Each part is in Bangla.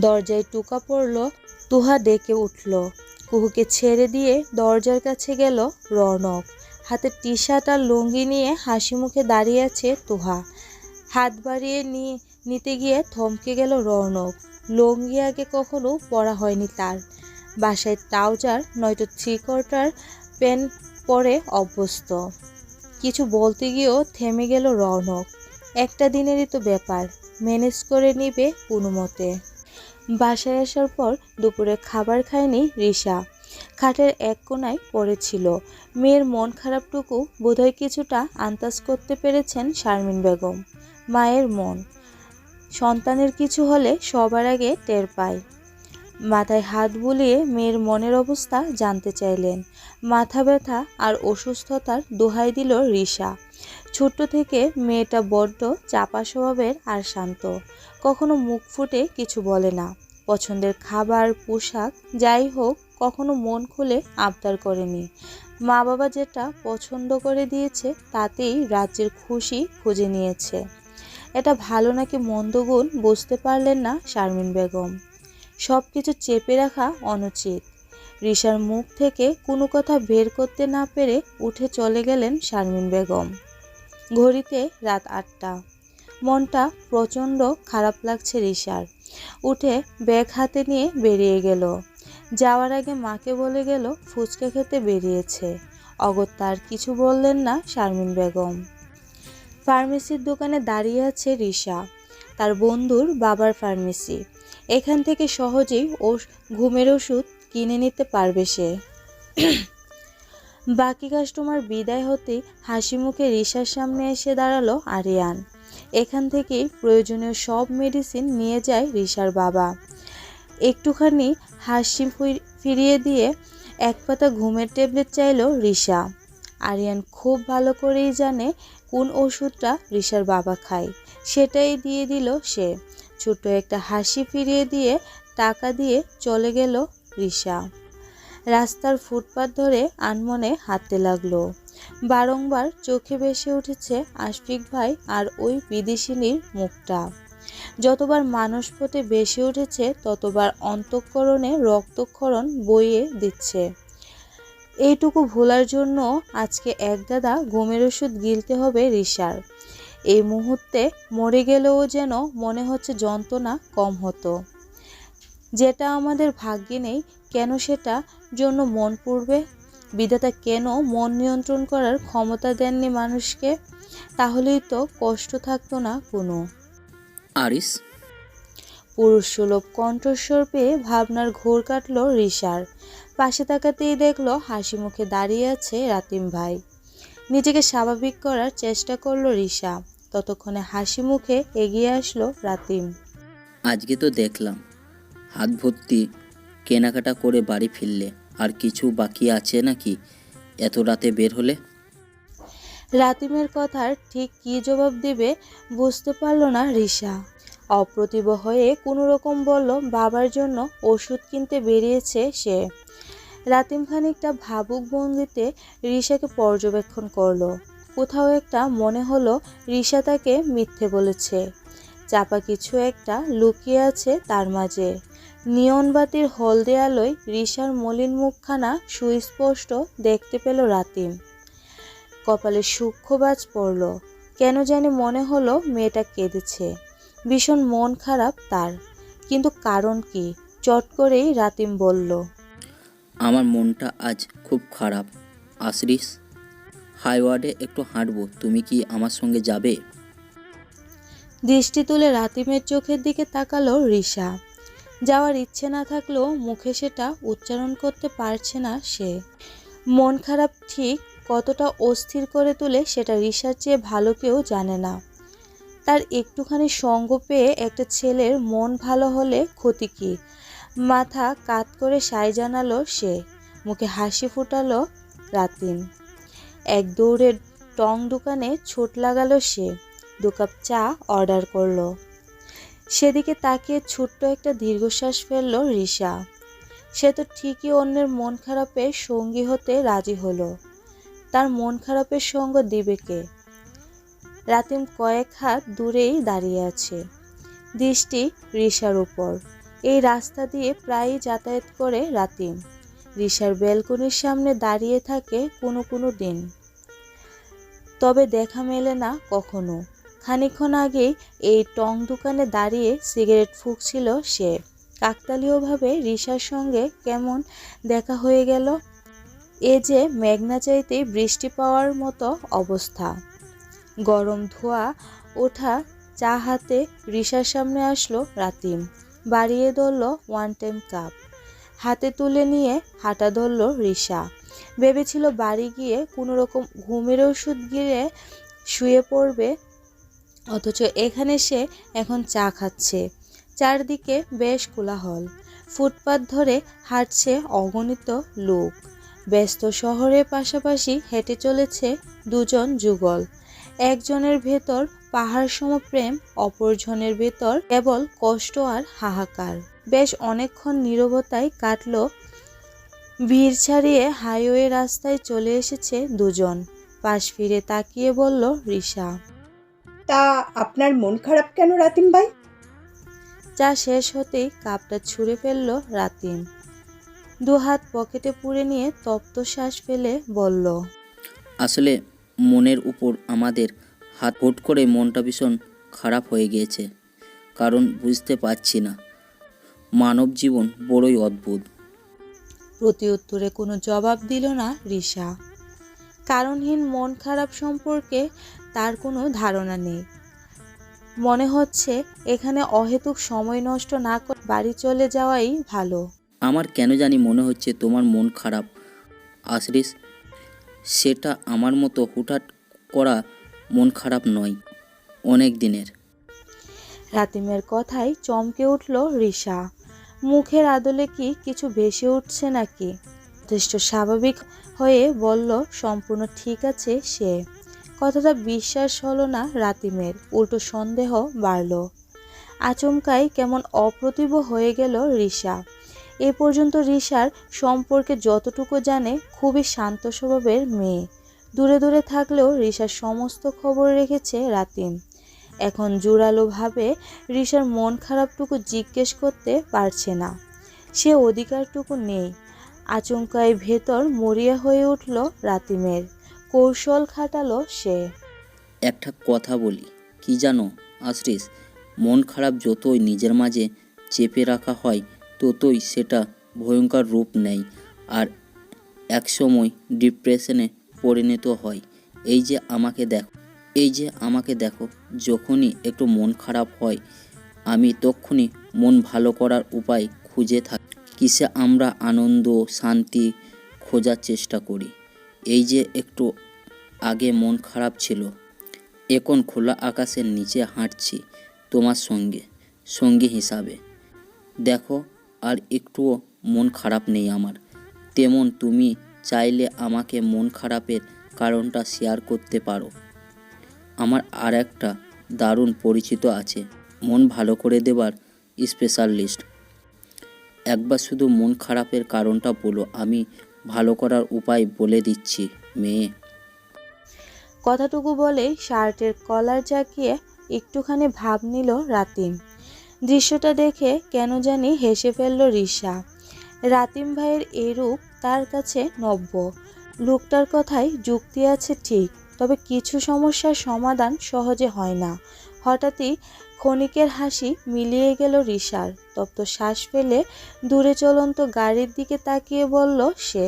দরজায় টুকা পড়ল, তুহা ডেকে উঠল। কুহুকে ছেড়ে দিয়ে দরজার কাছে গেল রৌনক। হাতে টি শার্ট আর লুঙ্গি নিয়ে হাসি মুখে দাঁড়িয়ে আছে তুহা। হাত বাড়িয়ে নিয়ে নিতে গিয়ে থমকে গেল রৌনক। লুঙ্গি আগে কখনো পরা হয়নি তার। বাসায় ট্রাউজার, নয়তো থ্রি কোয়ার্টার প্যান্ট পরে অভ্যস্ত। কিছু বলতে গিয়েও থেমে গেল রৌনক। একটা দিনেরই তো ব্যাপার। ম্যানেজ করে নিবে কোনো মতে। বাসায় আসার পর দুপুরে খাবার খায়নি রিশা। খাটের এক কোনায় পড়েছিল মেয়ের মন খারাপটুকু বোধহয় কিছুটা আন্দাজ করতে পেরেছেন শারমিন বেগম। মায়ের মন। সন্তানের কিছু হলে সবার আগে টের পায়। মাথায় হাত বুলিয়ে মেয়ের মনের অবস্থা জানতে চাইলেন। মাথা ব্যথা আর অসুস্থতার দোহাই দিল রিশা। ছোট্ট থেকে মেয়েটা বড্ড চাপা স্বভাবের আর শান্ত। কখনো মুখ ফুটে কিছু বলে না। পছন্দের খাবার, পোশাক, যাই হোক, কখনো মন খুলে আবদার করেনি। মা বাবা যেটা পছন্দ করে দিয়েছে, তাতেই রাজ্যের খুশি খুঁজে নিয়েছে। এটা ভালো নাকি মন্দ গুণ বুঝতে পারলেন না শারমিন বেগম। সব কিছু চেপে রাখা অনুচিত। রিশার মুখ থেকে কোনো কথা বের করতে না পেরে উঠে চলে গেলেন শারমিন বেগম। ঘড়িতে রাত আটটা। মনটা প্রচণ্ড খারাপ লাগছে রিশার। উঠে ব্যাগ হাতে নিয়ে বেরিয়ে গেল। যাওয়ার আগে মাকে বলে গেল, ফুচকা খেতে বেরিয়েছে। অগত্যার কিছু বললেন না শারমিন বেগম। ফার্মেসির দোকানে দাঁড়িয়ে আছে রিশা। তার বন্ধুর বাবার ফার্মেসি। এখান থেকে সহজেই ও ঘুমের ওষুধ কিনে নিতে পারবে সে। বাকি কাস্টমার বিদায় হতেই হাসি মুখে রিশার সামনে এসে দাঁড়াল আরিয়ান। এখান থেকেই প্রয়োজনীয় সব মেডিসিন নিয়ে যায় রিশার বাবা। একটুখানি হাসি ফির- ফিরিয়ে দিয়ে এক পাতা ঘুমের ট্যাবলেট চাইলো রিশা আরিয়ান খুব ভালো করেই জানে কোন ওষুধটা রিশার বাবা খায়। সেটাই দিয়ে দিল সে। ছোট্ট একটা হাসি ফিরিয়ে দিয়ে টাকা দিয়ে চলে গেল রিশা রাস্তার ফুটপাত ধরে আনমনে হাঁটতে লাগল। বারংবার চোখে ভেসে উঠেছে আশফিক ভাই আর ওই বিদেশিনীর মুখটা। যতবার মানুষ মানসপথে ভেসে উঠেছে, ততবার অন্তঃকরণে রক্তক্ষরণ বইয়ে দিচ্ছে। এইটুকু ভোলার জন্য আজকে এক দাদা ঘুমের ওষুধ গিলতে হবে রিশার। এই মুহূর্তে মরে গেলেও যেন মনে হচ্ছে যন্ত্রণা কম হতো। যেটা আমাদের ভাগ্যে নেই কেন সেটা জন্য মন পড়বে? বিধাতা কেন মন নিয়ন্ত্রণ করার ক্ষমতা দেননি মানুষকে? তাহলেই তো কষ্ট থাকতো না কোনো। আরিস? পুরুষ সুলভ কণ্ঠস্বর পেয়ে ভাবনার ঘোর কাটল রিশার। পাশে তাকাতেই দেখল হাসি মুখে দাঁড়িয়ে আছে রাতিম ভাই। নিজেকে স্বাভাবিক করার চেষ্টা করল রিশা। ততক্ষণে হাসি মুখে এগিয়ে আসলো রাতিম। আজকে তো দেখলাম। হাত ভর্তি কেনাকাটা করে বাড়ি ফিরলে। আর কিছু বাকি আছে নাকি? এত রাতে বের হলে? রাতিমের কথার ঠিক কী জবাব দেবে বুঝতে পারল না রিসা অপ্রতিভ হয়ে কোনো রকম বলল, বাবার জন্য ওষুধ কিনতে বেরিয়েছে সে। রাতিম খানিকটা ভাবুক ভঙ্গিতে রিশাকে পর্যবেক্ষণ করল। কোথাও একটা মনে হলো রিসা তাকে মিথ্যে বলেছে। চাপা কিছু একটা লুকিয়ে আছে তার মাঝে। নিয়ন বাতির হলদে আলোয় রিশার মলিন মুখখানা সুস্পষ্ট দেখতে পেল রাতিম। কপালে সূক্ষ্মবাজ পড়ল। কেন জানি মনে হলো মেয়েটা কেঁদেছে। ভীষণ মন খারাপ তার। কিন্তু কারণ কি? চট করেই রাতিম বলল আমার মনটা আজ খুব খারাপ। আশরিস হাইওয়ার্ডে একটু হাঁটবো। তুমি কি আমার সঙ্গে যাবে? দৃষ্টি তুলে রাতিমের চোখের দিকে তাকালো রিশা। যাওয়ার ইচ্ছে না থাকলেও মুখে সেটা উচ্চারণ করতে পারছে না সে। মন খারাপ ঠিক কতটা অস্থির করে তোলে সেটা রিশার চেয়ে ভালো কেউ জানে না। তার একটুখানি সঙ্গ পেয়ে একটা ছেলের মন ভালো হলে ক্ষতি কী? মাথা কাত করে সাই জানালো সে। মুখে হাসি ফুটালো রাতিম এক দৌড়ে টং দোকানে ছোট লাগালো সে। দু কাপ চা অর্ডার করল। সেদিকে তাকিয়ে ছোট্ট একটা দীর্ঘশ্বাস ফেলল রিশা। সে তো ঠিকই অন্যের মন খারাপের সঙ্গী হতে রাজি হলো। তার মন খারাপের সঙ্গ দিবে কে? রাতিম কয়েক হাত দূরেই দাঁড়িয়ে আছে। দৃষ্টি রিসার উপর। এই রাস্তা দিয়ে প্রায়ই যাতায়াত করে রাতিম। রিসার ব্যালকনির সামনে দাঁড়িয়ে থাকে কোনো কোনো দিন। তবে দেখা মেলে না কখনো। খানিকক্ষণ আগেই এই টং দোকানে দাঁড়িয়ে সিগারেট ফুঁকছিল সে। কাকতালীয়ভাবে রিসার সঙ্গে কেমন দেখা হয়ে গেল? এ যে মেঘনা চাইতেই বৃষ্টি পাওয়ার মতো অবস্থা। গরম ধোয়া ওঠা চা হাতে রিসার সামনে আসলো রাতিম। বাড়িয়ে ধরল ওয়ান টাইম কাপ হাতে তুলে নিয়ে হাঁটা ধরল রিসা ভেবেছিল বাড়ি গিয়ে কোনো রকম ঘুমের ওষুধ গিয়ে শুয়ে পড়বে অথচ এখানে সে এখন চা খাচ্ছে। চারদিকে বেশ কোলাহল। ফুটপাত ধরে হাঁটছে অগণিত লোক। ব্যস্ত শহরের পাশাপাশি হেঁটে চলেছে দুজন যুগল। একজনের ভেতর পাহাড় সম প্রেম, অপরজনের ভেতর কেবল কষ্ট আর হাহাকার। বেশ অনেকক্ষণ নীরবতায় কাটলো ভিড় ছাড়িয়ে হাইওয়ে রাস্তায় চলে এসেছে দুজন। পাশ ফিরে তাকিয়ে বলল রিসা তা আপনার মন খারাপ কেন রাতিম ভাই? চা শেষ হতেই কাপটা ছুঁড়ে ফেলল রাতিম দু হাত পকেটে পুরে নিয়ে তপ্ত শ্বাস ফেলে বলল আসলে মনের উপর আমাদের হাত হুট করে মনটা ভীষণ খারাপ হয়ে গিয়েছে কারণ বুঝতে পারছি না। মানব জীবন বড়ই অদ্ভুত। প্রতি উত্তরে কোনো জবাব দিল না রিসা কারণহীন মন খারাপ সম্পর্কে তার কোনো ধারণা নেই। মনে হচ্ছে এখানে অহেতুক সময় নষ্ট না করে বাড়ি চলে যাওয়াই ভালো। আমার কেন জানি মনে হচ্ছে তোমার মন খারাপ। আশরিস সেটা আমার মতো হুটহাট করা মন খারাপ নয় অনেক দিনের। রাতিমের কথায় চমকে উঠল রিসা মুখের আদলে কি কিছু ভেসে উঠছে নাকি? যথেষ্ট স্বাভাবিক হয়ে বলল সম্পূর্ণ ঠিক আছে সে। কথাটা বিশ্বাস হলো না রাতিমের। উল্টো সন্দেহ বাড়ল। আচমকাই কেমন অপ্রতিভ হয়ে গেল রিসা এ পর্যন্ত রিসার সম্পর্কে যতটুকু জানে খুবই শান্ত স্বভাবের মেয়ে। দূরে দূরে থাকলেও রিসার সমস্ত খবর রেখেছে রাতিম। এখন জোরালোভাবে রিসার মন খারাপটুকু জিজ্ঞেস করতে পারছে না। সে অধিকারটুকু নেই। আচমকায় ভেতর মরিয়া হয়ে উঠল রাতিমের। কৌশল খাটালো সে। একটা কথা বলি, কি জানো? আশরিস, মন খারাপ যতই নিজের মাঝে চেপে রাখা হয়, ততই সেটা ভয়ঙ্কর রূপ নেয় আর একসময় ডিপ্রেশনে পরিণত হয়। এই যে আমাকে দেখো, এই যে আমাকে দেখো, যখনই একটু মন খারাপ হয়, আমি তখনই মন ভালো করার উপায় খুঁজে থাকি। কিসে আমরা আনন্দ, শান্তি খোঁজার চেষ্টা করি। এই যে একটু আগে মন খারাপ ছিল, এখন খোলা আকাশের নিচে হাঁটছি তোমার সঙ্গে, সঙ্গী হিসাবে। দেখো, আর একটুও মন খারাপ নেই আমার। তেমন তুমি চাইলে আমাকে মন খারাপের কারণটা শেয়ার করতে পারো। আমার আর একটা দারুণ পরিচিত আছে, মন ভালো করে দেবার স্পেশালিস্ট একবার শুধু মন খারাপের কারণটা বলো, আমি ভালো করার উপায় বলে দিচ্ছি, মেয়ে। কথাটুকু বলে শার্টের কলার জাকিয়ে একটুখানি ভাব নিল রাতিম। দৃশ্যটা দেখে কেন জানি হেসে ফেলল রিসা। রাতিম ভাইয়ের এই রূপ তার কাছে নব্য। লোকটার কথায় যুক্তি আছে ঠিক, তবে কিছু সমস্যার সমাধান সহজে হয় না। হঠাৎই ক্ষণিকের হাসি মিলিয়ে গেল রিসার তপ্ত শ্বাস ফেলে দূরে চলন্ত গাড়ির দিকে তাকিয়ে বলল সে।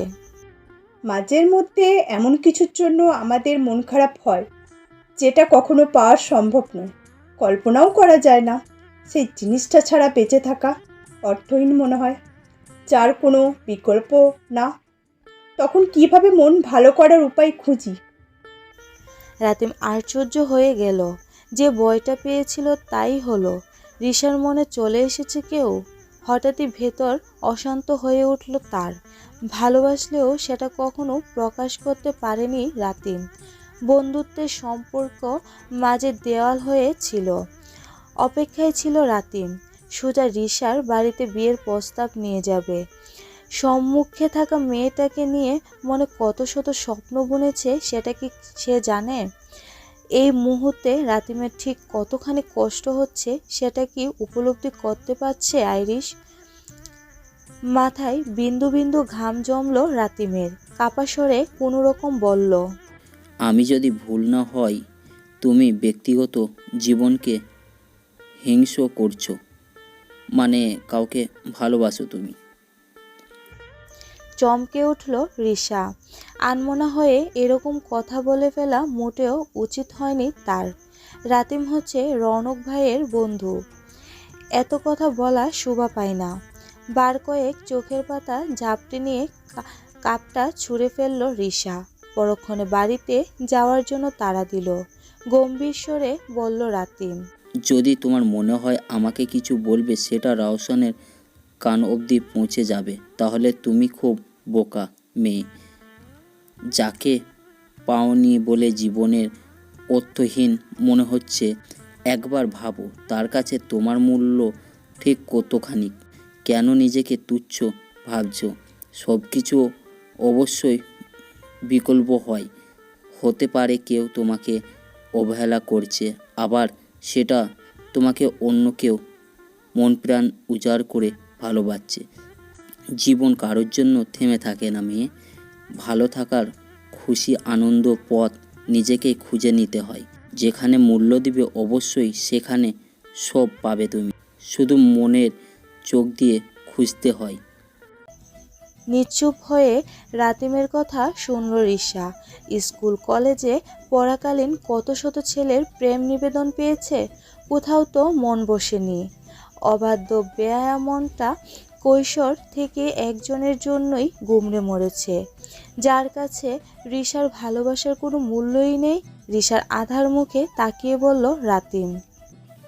মাঝের মধ্যে এমন কিছুর জন্য আমাদের মন খারাপ হয় যেটা কখনো পাওয়া সম্ভব নয়। কল্পনাও করা যায় না সেই জিনিসটা ছাড়া বেঁচে থাকা অর্থহীন মনে হয়। যার কোনো বিকল্প না। তখন কীভাবে মন ভালো করার উপায় খুঁজি? রাতিম আশ্চর্য হয়ে গেল। যে বয়টা পেয়েছিল তাই হলো। রিসার মনে চলে এসেছে কেউ? হঠাৎই ভেতর অশান্ত হয়ে উঠল তার। ভালোবাসলেও সেটা কখনো প্রকাশ করতে পারেনি রাতিম বন্ধুত্বের সম্পর্ক মাঝে দেওয়াল হয়ে ছিল। অপেক্ষায় ছিল রাতিম সুজা রিসার বাড়িতে বিয়ের প্রস্তাব নিয়ে যাবে। সম্মুখে থাকা মেয়েটাকে নিয়ে মনে কত শত স্বপ্ন বুনেছে সেটা কি সে জানে? এই মুহূর্তে রাতিমের ঠিক কতখানি কষ্ট হচ্ছে সেটা কি উপলব্ধি করতে পারছে আইরিশ? মাথায় বিন্দু বিন্দু ঘাম জমলো রাতিমের। কাপা স্বরে কোনো রকম বলল, আমি যদি ভুল না হয় তুমি ব্যক্তিগত জীবনকে হিংস করছ। মানে কাউকে ভালোবাসো তুমি। চমকে উঠল রিসা আনমনা হয়ে এরকম কথা বলে ফেলা মোটেও উচিত হয়নি তার। রাতিম হচ্ছে রৌনক ভাইয়ের বন্ধু। এত কথা বলা শোভা পায় না। বার কয়েক চোখের পাতা ঝাপটে নিয়ে কাপটা ছুঁড়ে ফেলল রিসা পরক্ষণে বাড়িতে যাওয়ার জন্য তাড়া দিল। গম্ভীর স্বরে বলল রাতিম, যদি তোমার মনে হয় আমাকে কিছু বলবে, সেটা রাওশনের কান অবধি পৌঁছে যাবে। তাহলে তুমি খুব বোকা মেয়ে, যাকে পাওনি বলে জীবনের অর্থহীন মনে হচ্ছে, একবার ভাবো তার কাছে তোমার মূল্য ঠিক কতখানি। কেন নিজেকে তুচ্ছ ভাবছ? সব কিছু অবশ্যই বিকল্প হয়। হতে পারে কেউ তোমাকে অবহেলা করছে, আবার সেটা তোমাকে অন্য কেউ মন প্রাণ উজাড় করে ভালোবাসছে। জীবন কারোর জন্য থেমে থাকে না মেয়ে। ভালো থাকার খুশি আনন্দ পথ নিজেকেই খুঁজে নিতে হয়। যেখানে মূল্য দিবে অবশ্যই সেখানে সব পাবে তুমি। শুধু মনের চোখ দিয়ে খুঁজতে হয়। নিশ্চুপ হয়ে রাতিমের কথা শুনল রিসা স্কুল, কলেজে পড়াকালীন কত শত ছেলের প্রেম নিবেদন পেয়েছে, কোথাও তো মন বসেনি। অবাধ্য বেয়া মনটা কৈশোর থেকে একজনের জন্যই গুমড়ে মরেছে। যার কাছে রিসার ভালোবাসার কোনো মূল্যই নেই রিসার আধার মুখে তাকিয়ে বলল রাতিম।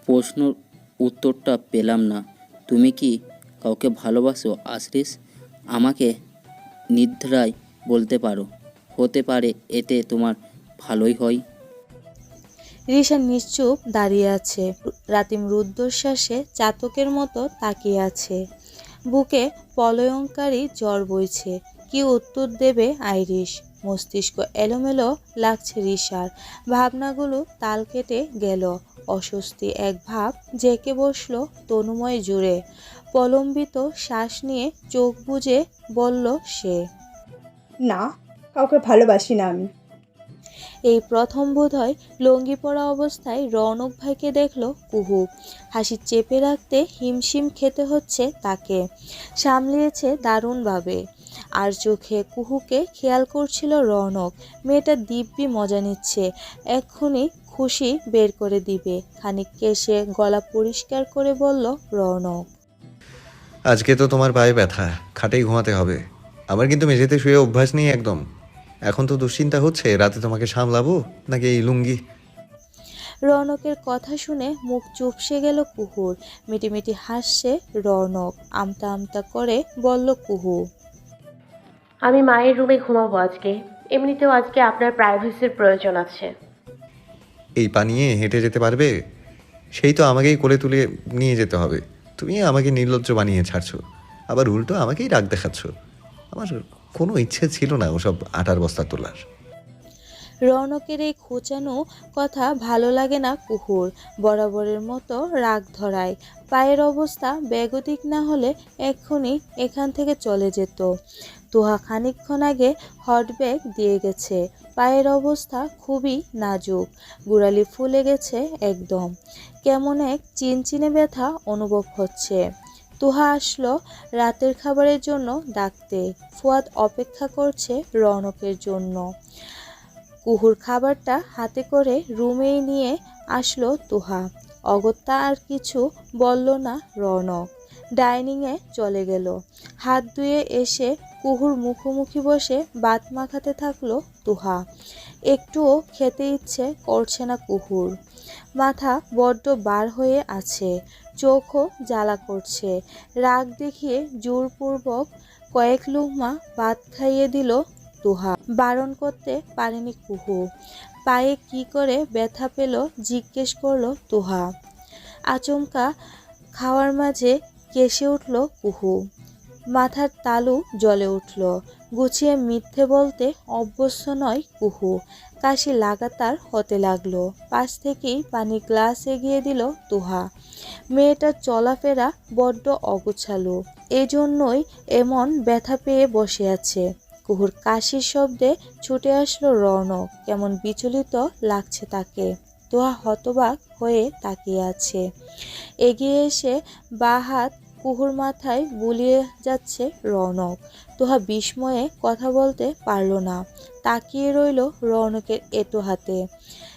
প্রশ্নর উত্তরটা পেলাম না। তুমি কি কাউকে ভালোবাসো আশরিস? আমাকে নিদ্রায় বলতে পারো। হতে পারে এতে তোমার ভালোই হয়। রিসা নিশ্চুপ দাঁড়িয়ে আছে। রাতিম রুদ্ধশ্বাসে চাতকের মতো তাকিয়ে আছে। বুকে পলয়ঙ্কারী জ্বর বইছে। কি উত্তর দেবে আইরিশ? মস্তিষ্ক এলোমেলো লাগছে রিসার ভাবনাগুলো তাল কেটে গেল। অস্বস্তি এক ভাব জেকে বসল তনুময় জুড়ে প্রলম্বিত শ্বাস নিয়ে চোখ বুজে বলল সে, না, কাউকে ভালোবাসি না আমি। এই প্রথম বোধ হয় লঙ্গি পরা অবস্থায় রৌনক ভাইকে দেখল কুহু। হাসি চেপে রাখতে হিমশিম খেতে হচ্ছে তাকে। সামলিয়েছে দারুণভাবে। আর চোখে কুহুকে খেয়াল করছিল রৌনক। মেয়েটা দিব্যি মজা নিচ্ছে। এক্ষুনি খুশি বের করে দিবে। খানিক কেসে গলা পরিষ্কার করে বলল, রৌনক। আজকে তো তোমার পায়ে ব্যথা। খাটেই ঘুমাতে হবে। আমার কিন্তু মেঝেতে শুয়ে অভ্যাস নেই একদম। এখন তো দুশ্চিন্তা হচ্ছে রাতে তোমাকে সামলাবো নাকি এই লুঙ্গি? রৌনকের কথা শুনে মুখ চুপসে গেল কুহুর। মিটিমিটি হাসছে রৌনক আমতা আমতা করে বলল কুহু আমি মায়ের রুমে ঘুমাবো আজকে। এমনিতেও আজকে আপনার প্রাইভেসির প্রয়োজন আছে। এই পা নিয়ে হেঁটে যেতে পারবে? সেই তো আমাকেই কোলে তুলে নিয়ে যেতে হবে। তুমি আমাকে নির্লজ্জ বানিয়ে ছাড়ছো। আবার উল্টো আমাকেই রাগ দেখাচ্ছ। আমার কোনো ইচ্ছে ছিল না ওসব আটার বস্তা তোলার। রৌনকের এই খোঁচানো কথা ভালো লাগে না কুহুর। বরাবরের মতো রাগ ধরায়। পায়ের অবস্থা বেগতিক না হলে এক্ষুনি এখান থেকে চলে যেত। তুহা খানিকক্ষণ আগে হট ব্যাগ দিয়ে গেছে। পায়ের অবস্থা খুবই নাজুক। গুড়ালি ফুলে গেছে একদম। কেমন এক চিনচিনে ব্যথা অনুভব হচ্ছে। তুহা আসলো রাতের খাবারের জন্য ডাকতে। ফুয়াদ অপেক্ষা করছে রনকের জন্য। কুহুর খাবারটা হাতে করে রুমেই নিয়ে আসলো তুহা। অগত্যা আর কিছু বলল না রনক। ডাইনিংয়ে চলে গেল। হাত ধুয়ে এসে কুহুর মুখোমুখি বসে বাত মাখাতে থাকল তুহা। একটুও খেতে ইচ্ছে করছে না কুহুর। মাথা বড্ড বার হয়ে আছে। চোখও জ্বালা করছে। রাগ দেখিয়ে জোরপূর্বক কয়েক লুকমা ভাত খাইয়ে দিল তুহা। বারণ করতে পারেনি কুহু। পায়ে কি করে ব্যথা পেল জিজ্ঞেস করল তুহা। আচমকা খাওয়ার মাঝে কেসে উঠল কুহু। মাথার তালু জ্বলে উঠল। গুছিয়ে মিথ্যে বলতে অভ্যস্ত নয় কুহু। কাশি লাগাতার হতে লাগল। পাশ থেকেই পানি গ্লাস এগিয়ে দিল তুহা। মেয়েটার চলাফেরা বড্ড অগোছালো। এজন্যই এমন ব্যথা পেয়ে বসে আছে। কুহুর কাশির শব্দে ছুটে আসলো রৌনক কেমন বিচলিত লাগছে তাকে। তোহা হতবাক হয়ে তাকিয়ে আছে। এগিয়ে এসে বা হাত কুহুর মাথায় বুলিয়ে যাচ্ছে রৌনক। তোহা বিস্ময়ে কথা বলতে পারল না। তাকিয়ে রইল রৌনকের এটো হাতে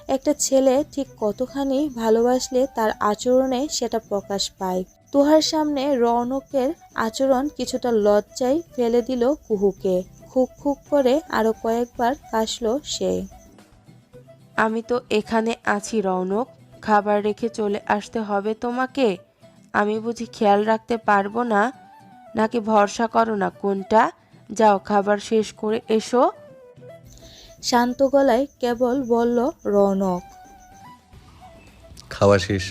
একটা ছেলে ঠিক কতখানি ভালোবাসলে তার আচরণে সেটা প্রকাশ পায়। তোহার সামনে রৌনকের আচরণ কিছুটা লজ্জায় ফেলে দিল কুহুকে। খুক খুক করে আরও কয়েকবার কাশলো সে। আমি তো এখানে আছি রৌনক। খাবার রেখে চলে আসতে হবে তোমাকে। আমি বুঝি খেয়াল রাখতে পারব না। নাকি ভরসা করো না কোনটা? যাও খাবার শেষ করে এসো। শান্ত গলায় কেবল বলল রৌনক। খাওয়া শেষ।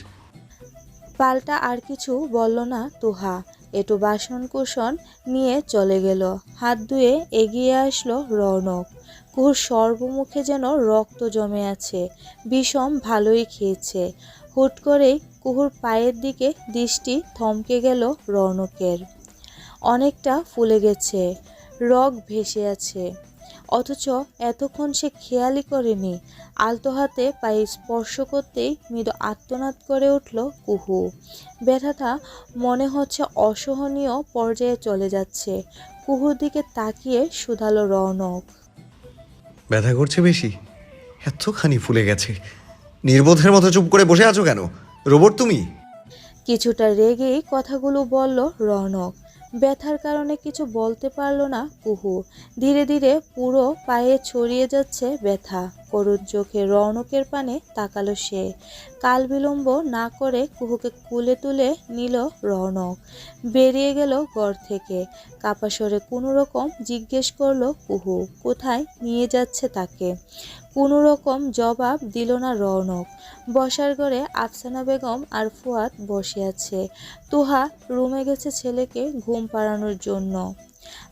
পাল্টা আর কিছু বলল না তুহা। একটু বাসন কুসন নিয়ে চলে গেল। হাত ধুয়ে এগিয়ে আসলো রৌনক। কুহুর সর্বমুখে যেন রক্ত জমে আছে। বিষম ভালোই খেয়েছে। হুট করেই কুহুর পায়ের দিকে দৃষ্টি থমকে গেল রৌনকের। অনেকটা ফুলে গেছে, রগ ভেসে আছে। অথচ এতক্ষণ সে খেয়ালই করেনি, আলতো হাতে পায়ে স্পর্শ করতেই মৃদু আত্মনাদ করে উঠল কুহু। ব্যথাটা মনে হচ্ছে অসহনীয় পর্যায়ে চলে যাচ্ছে। কুহুর দিকে তাকিয়ে শুধালো রৌনক। ব্যথা করছে বেশি? এতখানি ফুলে গেছে। নির্বোধের মতো চুপ করে বসে আছো কেন? রোবট তুমি? কিছুটা রেগেই কথাগুলো বলল রনক। ব্যথার কারণে কিছু বলতে পারল না কুহু। ধীরে ধীরে পুরো পায়ে ছড়িয়ে যাচ্ছে ব্যথা। করুণ চোখে রৌনকের পানে তাকালো সে। কাল বিলম্ব না করে কুহুকে কুলে তুলে নিল রৌনক। বেরিয়ে গেল ঘর থেকে। কাপাসরে কোনো রকম জিজ্ঞেস করল কুহু, কোথায় নিয়ে যাচ্ছে তাকে? কোনো রকম জবাব দিল না রৌনক। বসার ঘরে আফসানা বেগম আর ফুয়াদ বসে আছে। তুহা রুমে গেছে ছেলেকে ঘুম পাড়ানোর জন্য।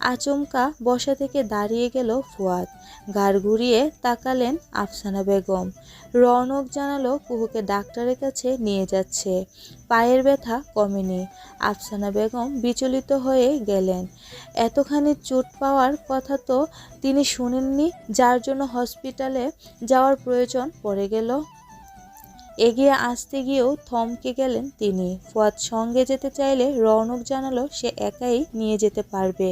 আচমকা বসা থেকে দাঁড়িয়ে গেল ফুয়াদ। গাড় ঘুরিয়ে তাকালেন আফসানা বেগম। রৌনক জানালো কুহুকে ডাক্তারের কাছে নিয়ে যাচ্ছে। পায়ের ব্যথা কমেনি। আফসানা বেগম বিচলিত হয়ে গেলেন। এতখানি চোট পাওয়ার কথা তো তিনি শুনেননি, যার জন্য হসপিটালে যাওয়ার প্রয়োজন পড়ে গেল এগিয়ে আসতে গিয়েও থমকে গেলেন তিনি। ফুয়াদ সঙ্গে যেতে চাইলে রৌনক জানালো সে একাই নিয়ে যেতে পারবে।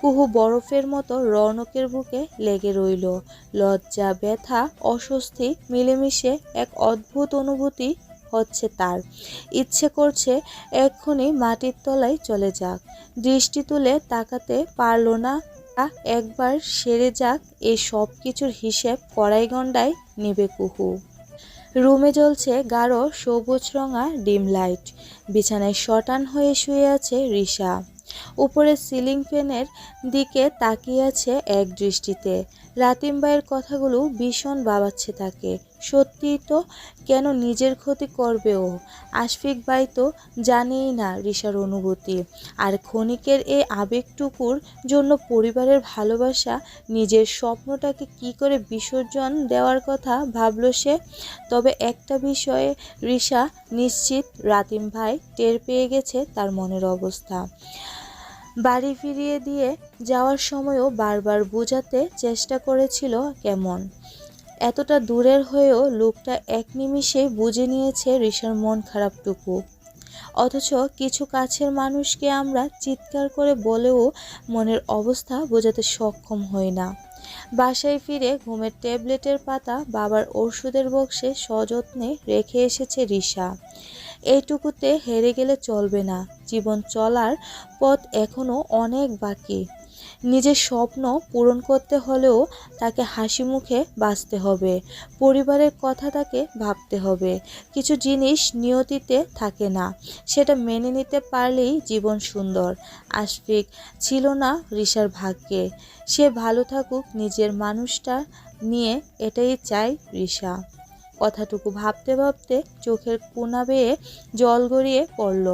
কুহু বরফের মতো রৌনকের বুকে লেগে রইল। লজ্জা, ব্যথা, অস্বস্তি মিলেমিশে এক অদ্ভুত অনুভূতি হচ্ছে তার। ইচ্ছে করছে এক্ষুনি মাটির তলায় চলে যাক। দৃষ্টি তুলে তাকাতে পারল না। একবার সেরে যাক এই সব কিছুর হিসেব কড়াই গন্ডায় নেবে কুহু। রুমে জ্বলছে গাঢ় সবুজ রঙা ডিম লাইট। বিছানায় শটান হয়ে শুয়ে আছে রিসা উপরে সিলিং ফ্যানের দিকে তাকিয়ে আছে এক দৃষ্টিতে। রাতিম ভাইয়ের কথাগুলো ভীষণ বাবাচ্ছে তাকে। সত্যিই তো কেন নিজের ক্ষতি করবে ও আশফিক ভাই তো জানেই না রিসার অনুভূতি। আর ক্ষণিকের এই আবেগটুকুর জন্য পরিবারের ভালোবাসা, নিজের স্বপ্নটাকে কি করে বিসর্জন দেওয়ার কথা ভাবলো সে। তবে একটা বিষয়ে রিসা নিশ্চিত, রাতিম ভাই টের পেয়ে গেছে তার মনের অবস্থা। বাড়ি ফিরিয়ে দিয়ে যাওয়ার সময়ও বারবার বোঝাতে চেষ্টা করেছিল কেমন। এতটা দূরের হয়েও লোকটা এক নিমিষে বুঝে নিয়েছে ঋষার মন খারাপটুকু। অথচ কিছু কাছের মানুষকে আমরা চিৎকার করে বলেও মনের অবস্থা বোঝাতে সক্ষম হই না। বাসায় ফিরে ঘুমের ট্যাবলেটের পাতা বাবার ওষুধের বক্সে সযত্নে রেখে এসেছে রিসা এইটুকুতে হেরে গেলে চলবে না। জীবন চলার পথ এখনও অনেক বাকি। নিজের স্বপ্ন পূরণ করতে হলেও তাকে হাসি মুখে বাঁচতে হবে। পরিবারের কথা তাকে ভাবতে হবে। কিছু জিনিস নিয়তিতে থাকে না। সেটা মেনে নিতে পারলেই জীবন সুন্দর। আশফিক ছিল না রিসার ভাগ্যে। সে ভালো থাকুক নিজের মানুষটা নিয়ে, এটাই চাই রিসা কথাটুকু ভাবতে ভাবতে চোখের কোনা বেয়ে জল গড়িয়ে পড়ল।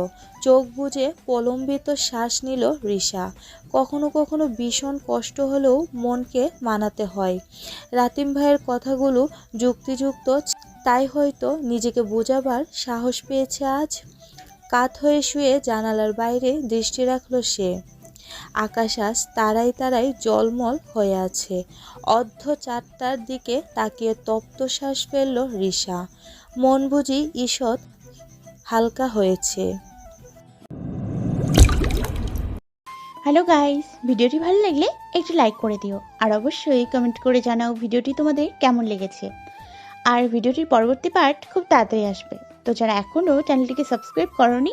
চোখ বুজে প্রলম্বিত শ্বাস নিল রিসা কখনো কখনো ভীষণ কষ্ট হলেও মনকে মানাতে হয়। রাতিম ভাইয়ের কথাগুলো যুক্তিযুক্ত, তাই হয়তো নিজেকে বোঝাবার সাহস পেয়েছে আজ। কাত হয়ে শুয়ে জানালার বাইরে দৃষ্টি রাখল সে। আকাশ আজ তারাই তারাই জলমল হয়ে আছে। অর্ধ চারটার দিকে তাকিয়ে তপ্ত শ্বাস ফেলল রিসা মন বুঝি ঈষৎ হালকা হয়েছে। হ্যালো গাইস ভিডিওটি ভালো লাগলে একটু লাইক করে দিও। আর অবশ্যই কমেন্ট করে জানাও ভিডিওটি তোমাদের কেমন লেগেছে। আর ভিডিওটির পরবর্তী পার্ট খুব তাড়াতাড়ি আসবে। তো যারা এখনও চ্যানেলটিকে সাবস্ক্রাইব করনি